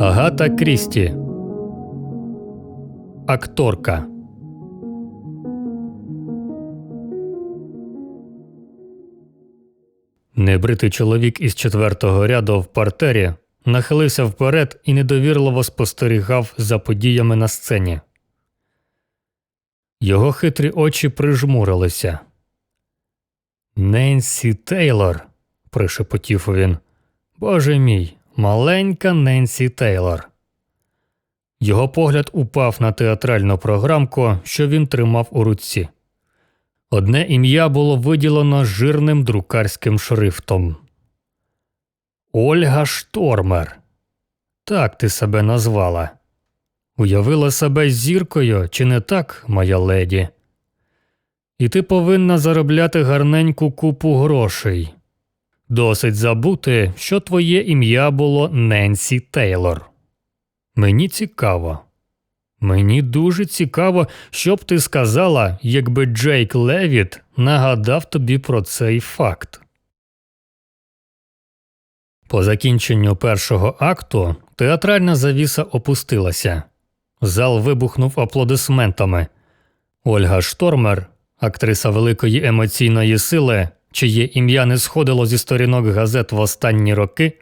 Агата Крісті. Акторка. Небритий чоловік із четвертого ряду в партері нахилився вперед і недовірливо спостерігав за подіями на сцені. Його хитрі очі прижмурилися. Ненсі Тейлор, прошепотів він. Боже мій, маленька Ненсі Тейлор. Його погляд упав на театральну програмку, що він тримав у руці. Одне ім'я було виділено жирним друкарським шрифтом. Ольга Штормер. Так ти себе назвала. Уявила себе зіркою, чи не так, моя леді? І ти повинна заробляти гарненьку купу грошей. Досить забути, що твоє ім'я було Ненсі Тейлор. Мені цікаво. Мені дуже цікаво, що б ти сказала, якби Джейк Левіт нагадав тобі про цей факт. По закінченню першого акту театральна завіса опустилася. Зал вибухнув аплодисментами. Ольга Штормер, актриса великої емоційної сили, чиє ім'я не сходило зі сторінок газет в останні роки,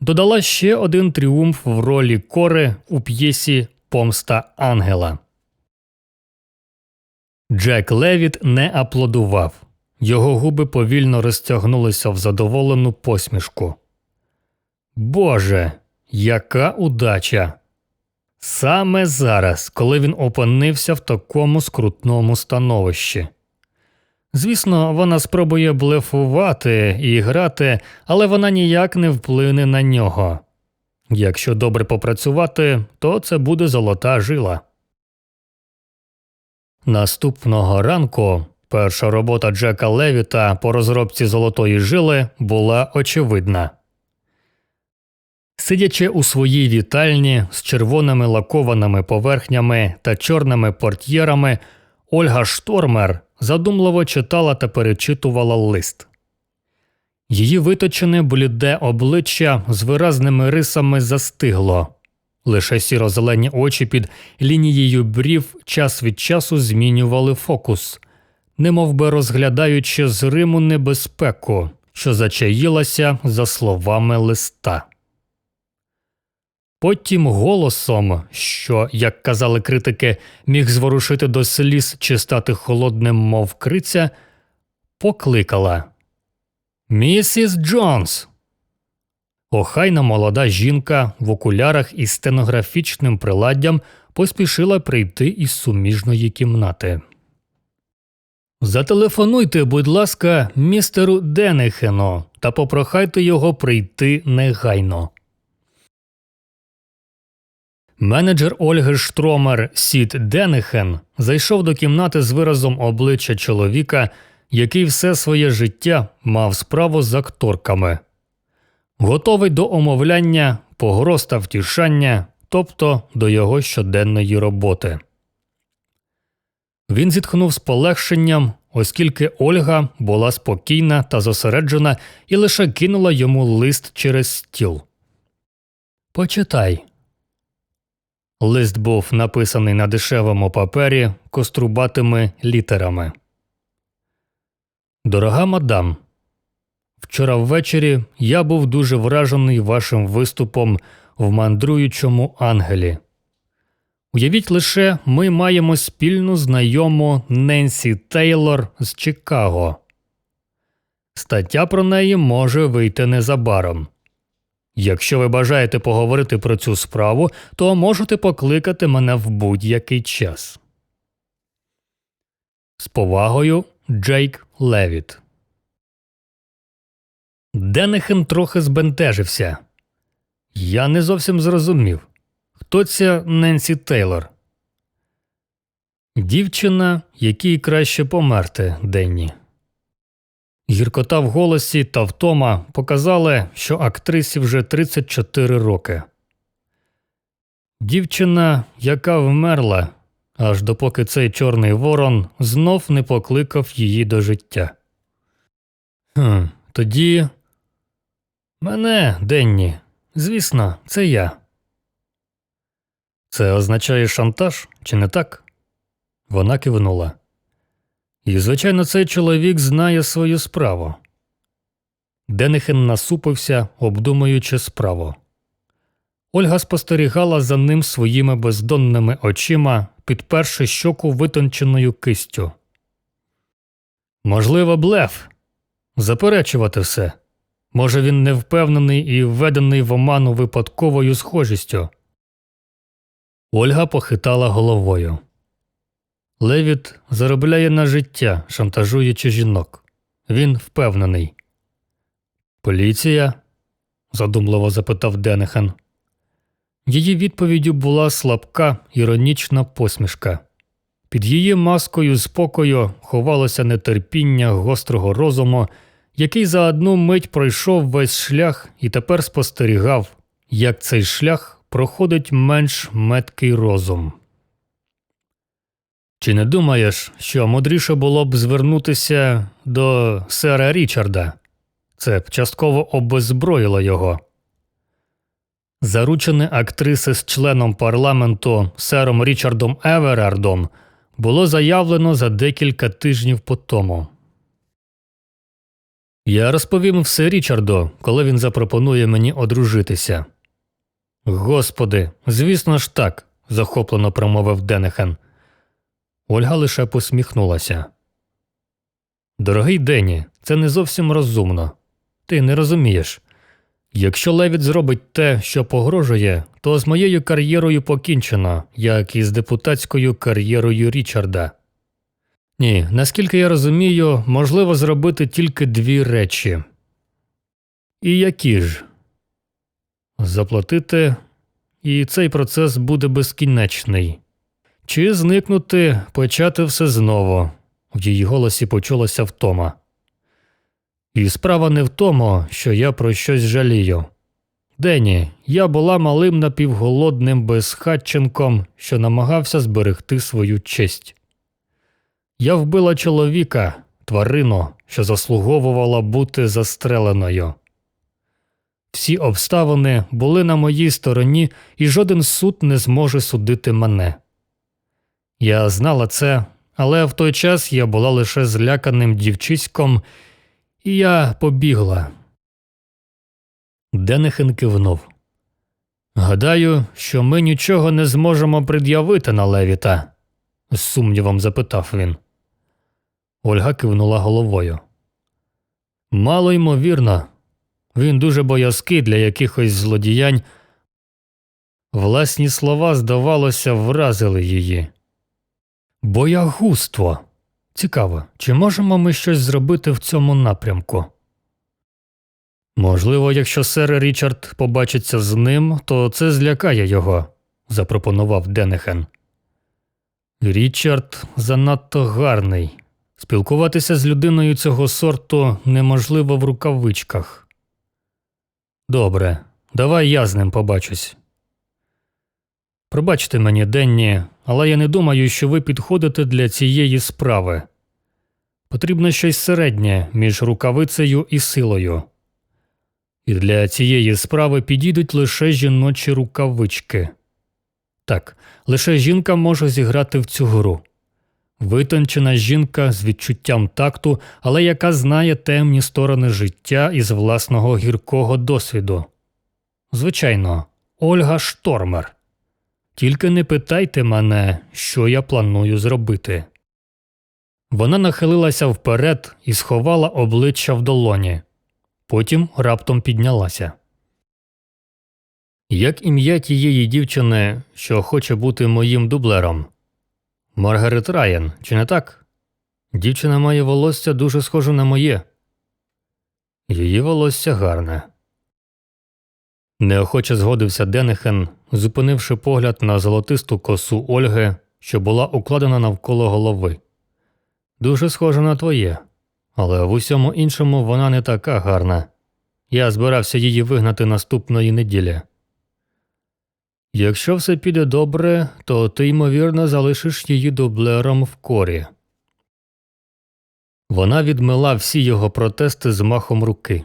додала ще один тріумф в ролі кори у п'єсі Помста Ангела. Джек Левіт не аплодував. Його губи повільно розтягнулися в задоволену посмішку. Боже, яка удача! Саме зараз, коли він опинився в такому скрутному становищі. Звісно, вона спробує блефувати і грати, але вона ніяк не вплине на нього. Якщо добре попрацювати, то це буде золота жила. Наступного ранку перша робота Джека Левіта по розробці золотої жили була очевидна. Сидячи у своїй вітальні з червоними лакованими поверхнями та чорними портьєрами, Ольга Штормер задумливо читала та перечитувала лист. Її виточене бліде обличчя з виразними рисами застигло. Лише сіро-зелені очі під лінією брів час від часу змінювали фокус, немов би розглядаючи з Риму небезпеку, що зачаїлася за словами листа. Потім голосом, що, як казали критики, міг зворушити до сліз чи стати холодним, мов криця, покликала Місіс Джонс. Охайна молода жінка в окулярах із стенографічним приладдям поспішила прийти із суміжної кімнати. Зателефонуйте, будь ласка, містеру Денехену та попрохайте його прийти негайно. Менеджер Ольги Штромер Сід Денехен зайшов до кімнати з виразом обличчя чоловіка, який все своє життя мав справу з акторками, готовий до омовляння, погроз та втішання, тобто до його щоденної роботи. Він зітхнув з полегшенням, оскільки Ольга була спокійна та зосереджена і лише кинула йому лист через стіл. Почитай. Лист був написаний на дешевому папері кострубатими літерами. Дорога мадам, вчора ввечері я був дуже вражений вашим виступом в мандруючому ангелі. Уявіть лише, ми маємо спільну знайому Ненсі Тейлор з Чикаго. Стаття про неї може вийти незабаром. Якщо ви бажаєте поговорити про цю справу, то можете покликати мене в будь-який час. З повагою Джейк Левіт. Денехен трохи збентежився. Я не зовсім зрозумів. Хто ця Ненсі Тейлор? Дівчина, якій краще померти денні. Гіркота в голосі та втома показали, що актрисі вже 34 роки. Дівчина, яка вмерла, аж допоки цей чорний ворон знов не покликав її до життя. Хм, Тоді мене, Денні, звісно, це я. Це означає шантаж, чи не так? Вона кивнула. І, звичайно, цей чоловік знає свою справу. Денихен насупився, обдумуючи справу. Ольга спостерігала за ним своїми бездонними очима, підперши щоку витонченою кистю. Можливо, блеф. Заперечувати все. Може, він не впевнений і введений в оману випадковою схожістю. Ольга похитала головою. Левіт заробляє на життя, шантажуючи жінок. Він впевнений. Поліція? задумливо запитав Денехан. Її відповіддю була слабка, іронічна посмішка. Під її маскою спокою ховалося нетерпіння гострого розуму, який за одну мить пройшов весь шлях і тепер спостерігав, як цей шлях проходить менш меткий розум. Чи не думаєш, що мудріше було б звернутися до сера Річарда? Це б частково обеззброїло його. Заручене актриси з членом парламенту сером Річардом Еверардом було заявлено за декілька тижнів по тому. Я розповім все Річарду, коли він запропонує мені одружитися. Господи, звісно ж так, захоплено промовив Денехен. Ольга лише посміхнулася. Дорогий Дені, це не зовсім розумно. Ти не розумієш. Якщо Левіт зробить те, що погрожує, то з моєю кар'єрою покінчено, як і з депутатською кар'єрою Річарда. Ні, наскільки я розумію, можливо зробити тільки дві речі. І які ж? Заплатити, і цей процес буде безкінечний. Чи зникнути, почати все знову. В її голосі почулася втома. І справа не в тому, що я про щось жалію. Дені, я була малим напівголодним безхатченком, що намагався зберегти свою честь. Я вбила чоловіка, тварину, що заслуговувала бути застреленою. Всі обставини були на моїй стороні, і жоден суд не зможе судити мене. Я знала це, але в той час я була лише зляканим дівчиськом, і я побігла. Денехен кивнув. Гадаю, що ми нічого не зможемо пред'явити на Левіта, з сумнівом запитав він. Ольга кивнула головою. Мало ймовірно, він дуже боязкий для якихось злодіянь. Власні слова, здавалося, вразили її. Боягузтво. Цікаво, чи можемо ми щось зробити в цьому напрямку? Можливо, якщо сер Річард побачиться з ним, то це злякає його, запропонував Денехен. Річард занадто гарний. Спілкуватися з людиною цього сорту неможливо в рукавичках. Добре, давай я з ним побачусь. Пробачте мені, Денні, але я не думаю, що ви підходите для цієї справи. Потрібно щось середнє між рукавицею і силою. І для цієї справи підійдуть лише жіночі рукавички. Так, лише жінка може зіграти в цю гру. Витончена жінка з відчуттям такту, але яка знає темні сторони життя із власного гіркого досвіду. Звичайно, Ольга Штормер. Тільки не питайте мене, що я планую зробити. Вона нахилилася вперед і сховала обличчя в долоні. Потім раптом піднялася. Як ім'я тієї дівчини, що хоче бути моїм дублером? Маргарет Райан, чи не так? Дівчина має волосся дуже схоже на моє. Її волосся гарне. Неохоче згодився Денехен, зупинивши погляд на золотисту косу Ольги, що була укладена навколо голови. Дуже схожа на твоє, але в усьому іншому вона не така гарна. Я збирався її вигнати наступної неділі. Якщо все піде добре, то ти, ймовірно, залишиш її дублером в корі. Вона відмила всі його протести з махом руки.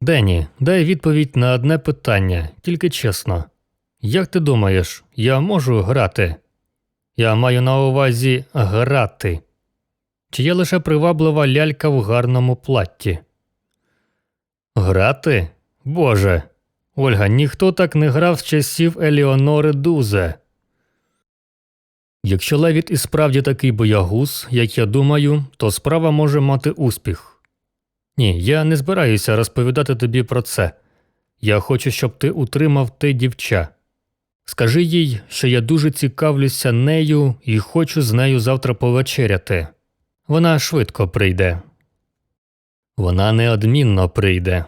Дені, дай відповідь на одне питання, тільки чесно. Як ти думаєш, я можу грати? Я маю на увазі грати. Чи є лише приваблива лялька в гарному платті? Грати? Боже. Ольга, ніхто так не грав з часів Еліонори Дузе. Якщо Левіт і справді такий боягуз, як я думаю, то справа може мати успіх. Ні, я не збираюся розповідати тобі про це. Я хочу, щоб ти утримав те дівча. Скажи їй, що я дуже цікавлюся нею і хочу з нею завтра повечеряти. Вона швидко прийде. Вона неодмінно прийде.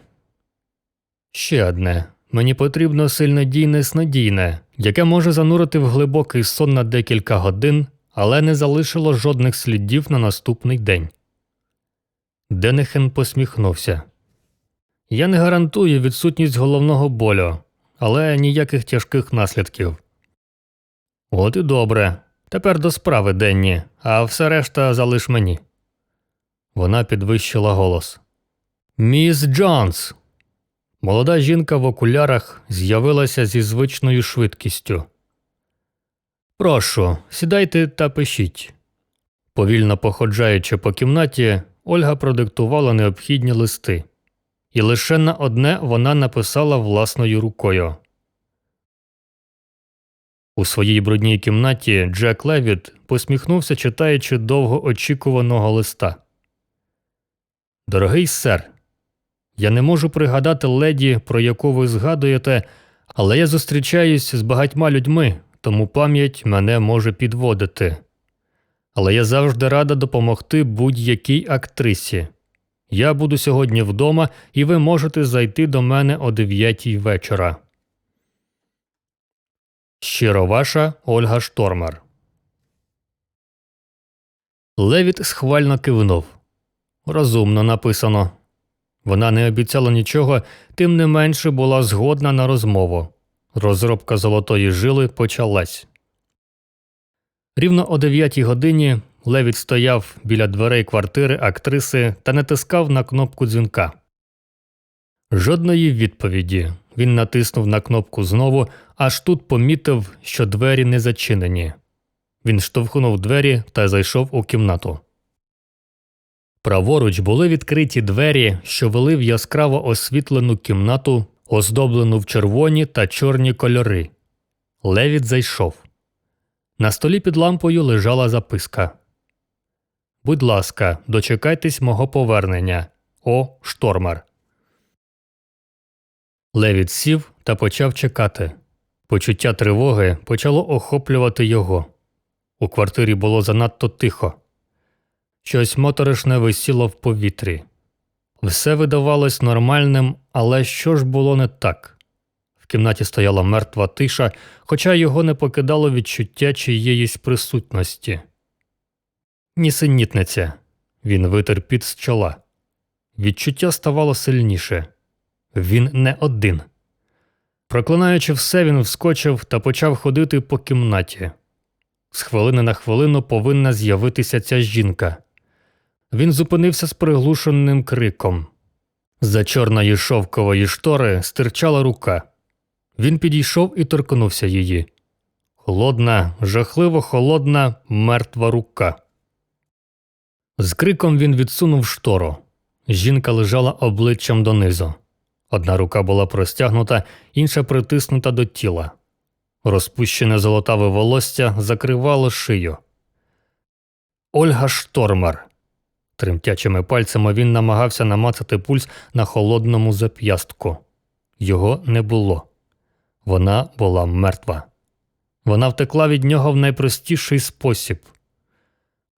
Ще одне. Мені потрібно сильнодійне снодійне, яке може занурити в глибокий сон на декілька годин, але не залишило жодних слідів на наступний день. Денехен посміхнувся. Я не гарантую відсутність головного болю, але ніяких тяжких наслідків. От і добре. Тепер до справи денні, а все решта залиш мені. Вона підвищила голос. Міс Джонс. Молода жінка в окулярах з'явилася зі звичною швидкістю. Прошу, сідайте та пишіть. Повільно походжаючи по кімнаті, Ольга продиктувала необхідні листи, і лише на одне вона написала власною рукою. У своїй брудній кімнаті Джек Левіт посміхнувся, читаючи довго очікуваного листа. Дорогий сер, я не можу пригадати леді, про яку ви згадуєте, але я зустрічаюсь з багатьма людьми, тому пам'ять мене може підводити. Але я завжди рада допомогти будь-якій актрисі. Я буду сьогодні вдома, і ви можете зайти до мене о дев'ятій вечора. Щиро ваша Ольга Штормер. Левіт схвально кивнув. Розумно написано. Вона не обіцяла нічого, тим не менше була згодна на розмову. Розробка золотої жили почалась. Рівно о дев'ятій годині Левіт стояв біля дверей квартири актриси та натискав на кнопку дзвінка. Жодної відповіді. Він натиснув на кнопку знову, аж тут помітив, що двері не зачинені. Він штовхнув двері та зайшов у кімнату. Праворуч були відкриті двері, що вели в яскраво освітлену кімнату, оздоблену в червоні та чорні кольори. Левіт зайшов. На столі під лампою лежала записка. Будь ласка, дочекайтесь мого повернення. О, штормер. Левіт сів та почав чекати. Почуття тривоги почало охоплювати його. У квартирі було занадто тихо. Щось моторошне висіло в повітрі. Все видавалось нормальним, але що ж було не так? Кімнаті стояла мертва тиша, хоча його не покидало відчуття чиєїсь присутності. Нісенітниця. Він витер під з чола. Відчуття ставало сильніше. Він не один. Проклинаючи все, він вскочив та почав ходити по кімнаті. З хвилини на хвилину повинна з'явитися ця жінка. Він зупинився з приглушеним криком. За чорної шовкової штори стирчала рука. Він підійшов і торкнувся її. Холодна, жахливо холодна, мертва рука. З криком він відсунув штору. Жінка лежала обличчям донизу. Одна рука була простягнута, інша притиснута до тіла. Розпущене золотаве волосся закривало шию. Ольга Штормер. Тремтячими пальцями він намагався намацати пульс на холодному зап'ястку. Його не було. Вона була мертва. Вона втекла від нього в найпростіший спосіб.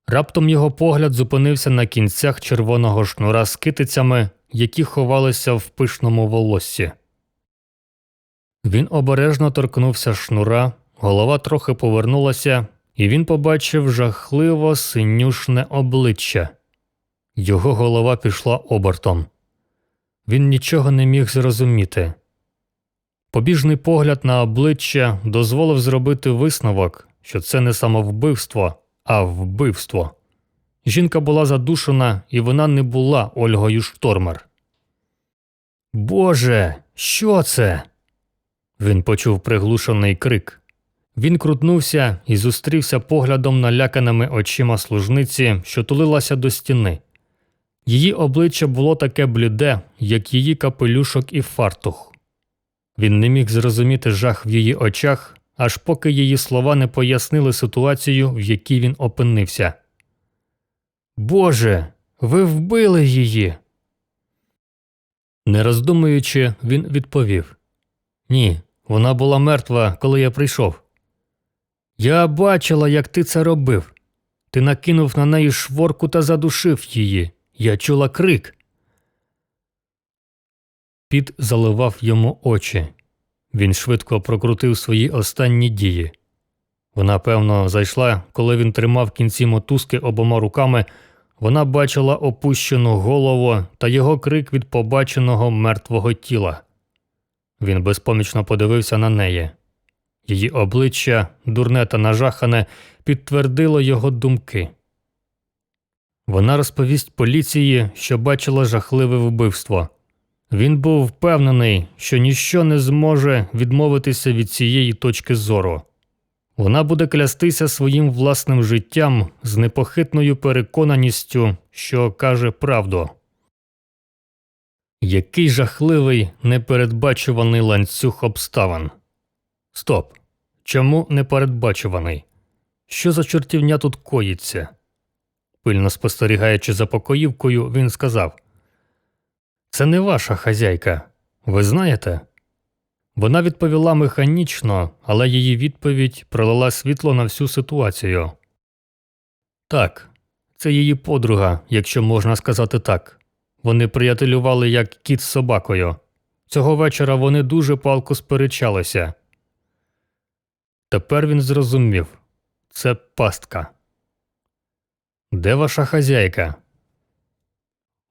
Раптом його погляд зупинився на кінцях червоного шнура з китицями, які ховалися в пишному волоссі. Він обережно торкнувся шнура, голова трохи повернулася, і він побачив жахливо синюшне обличчя. Його голова пішла обертом. Він нічого не міг зрозуміти. Побіжний погляд на обличчя дозволив зробити висновок, що це не самовбивство, а вбивство. Жінка була задушена, і вона не була Ольгою Штормер. Боже, що це? Він почув приглушений крик. Він крутнувся і зустрівся поглядом наляканими очима служниці, що тулилася до стіни. Її обличчя було таке бліде, як її капелюшок і фартух. Він не міг зрозуміти жах в її очах, аж поки її слова не пояснили ситуацію, в якій він опинився. Боже, ви вбили її. Не роздумуючи, він відповів Ні, вона була мертва, коли я прийшов. Я бачила, як ти це робив. Ти накинув на неї шворку та задушив її. Я чула крик. Піт заливав йому очі. Він швидко прокрутив свої останні дії. Вона, певно, зайшла, коли він тримав кінці мотузки обома руками. Вона бачила опущену голову та його крик від побаченого мертвого тіла. Він безпомічно подивився на неї. Її обличчя, дурне та нажахане, підтвердило його думки. Вона розповість поліції, що бачила жахливе вбивство. Він був впевнений, що ніщо не зможе відмовитися від цієї точки зору. Вона буде клястися своїм власним життям з непохитною переконаністю, що каже правду. Який жахливий непередбачуваний ланцюг обставин. Стоп. Чому непередбачуваний? Що за чортівня тут коїться? Пильно спостерігаючи за покоївкою, він сказав Це не ваша хазяйка. Ви знаєте? Вона відповіла механічно, але її відповідь пролила світло на всю ситуацію. Так, це її подруга, якщо можна сказати так. Вони приятелювали як кіт з собакою. Цього вечора вони дуже палко сперечалися. Тепер він зрозумів це пастка. Де ваша хазяйка?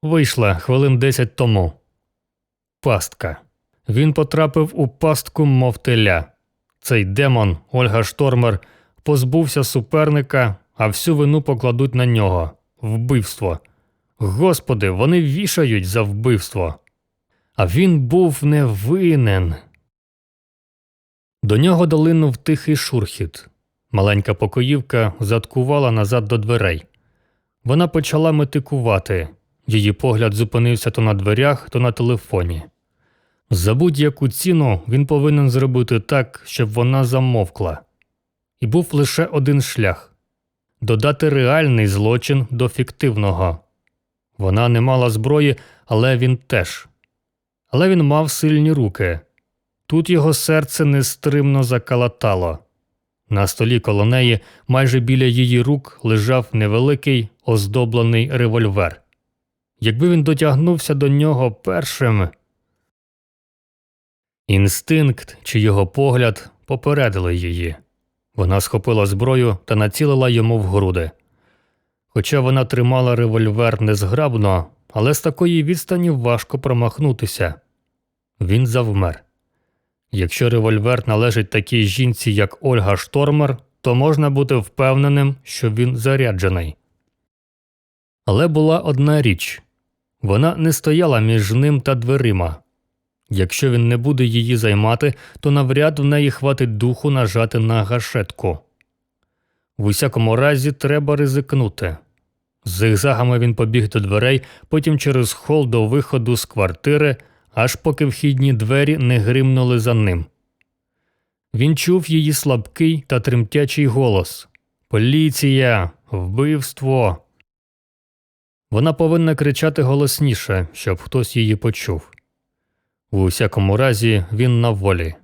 Вийшла хвилин десять тому. Пастка. Він потрапив у пастку мов теля. Цей демон, Ольга Штормер, позбувся суперника, а всю вину покладуть на нього вбивство. Господи, вони вішають за вбивство. А він був невинен. До нього долинув тихий шурхіт. Маленька покоївка заткувала назад до дверей. Вона почала метикувати. Її погляд зупинився то на дверях, то на телефоні. За будь-яку ціну він повинен зробити так, щоб вона замовкла. І був лише один шлях додати реальний злочин до фіктивного. Вона не мала зброї, але він теж. Але він мав сильні руки. Тут його серце нестримно закалатало. На столі коло неї, майже біля її рук, лежав невеликий оздоблений револьвер. Якби він дотягнувся до нього першим. Інстинкт чи його погляд попередили її. Вона схопила зброю та націлила йому в груди. Хоча вона тримала револьвер незграбно, але з такої відстані важко промахнутися. Він завмер. Якщо револьвер належить такій жінці, як Ольга Штормер, то можна бути впевненим, що він заряджений. Але була одна річ вона не стояла між ним та дверима. Якщо він не буде її займати, то навряд в неї хватить духу нажати на гашетку. В усякому разі, треба ризикнути. З зигзагами він побіг до дверей, потім через хол до виходу з квартири, аж поки вхідні двері не гримнули за ним. Він чув її слабкий та тремтячий голос Поліція, вбивство. Вона повинна кричати голосніше, щоб хтось її почув. У усякому разі, він на волі.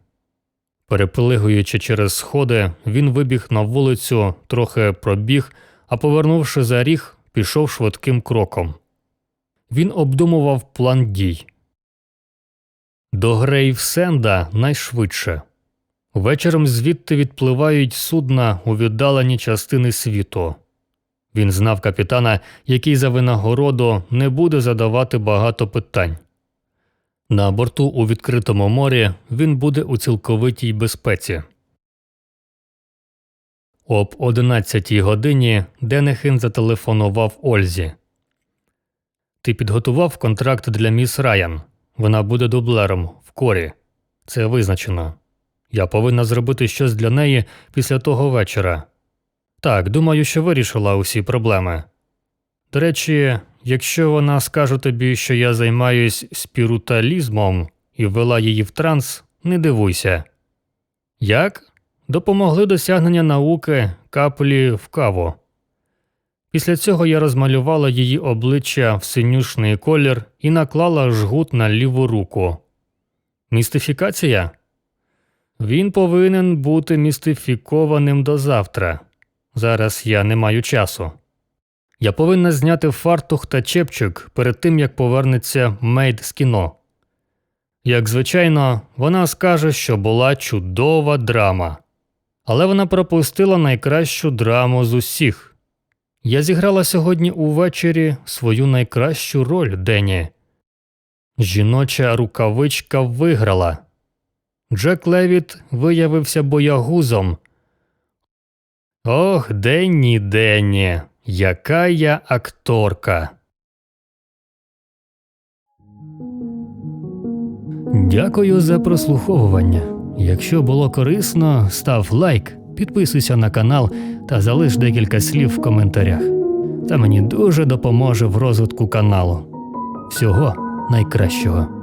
Переплигуючи через сходи, він вибіг на вулицю, трохи пробіг, а повернувши за ріг, пішов швидким кроком. Він обдумував план дій. До Грейвсенда найшвидше. Вечором звідти відпливають судна у віддалені частини світу. Він знав капітана, який за винагороду не буде задавати багато питань. На борту у відкритому морі він буде у цілковитій безпеці. Об 11 годині Денехин зателефонував Ользі. Ти підготував контракт для міс Райан. Вона буде дублером в корі. Це визначено. Я повинна зробити щось для неї після того вечора. Так, думаю, що вирішила усі проблеми. До речі, якщо вона скаже тобі, що я займаюсь спіруталізмом і ввела її в транс, не дивуйся. Як? Допомогли досягнення науки каплі в каву. Після цього я розмалювала її обличчя в синюшний колір і наклала жгут на ліву руку. Містифікація? Він повинен бути містифікованим до завтра. Зараз я не маю часу. Я повинна зняти фартух та чепчик перед тим, як повернеться мейд з кіно. Як звичайно, вона скаже, що була чудова драма. Але вона пропустила найкращу драму з усіх. Я зіграла сьогодні увечері свою найкращу роль Дені. Жіноча рукавичка виграла. Джек Левіт виявився боягузом. Ох, Денні, Денні, яка я акторка. Дякую за прослуховування. Якщо було корисно, став лайк, підписуйся на канал та залиш декілька слів в коментарях. Це мені дуже допоможе в розвитку каналу. Всього найкращого.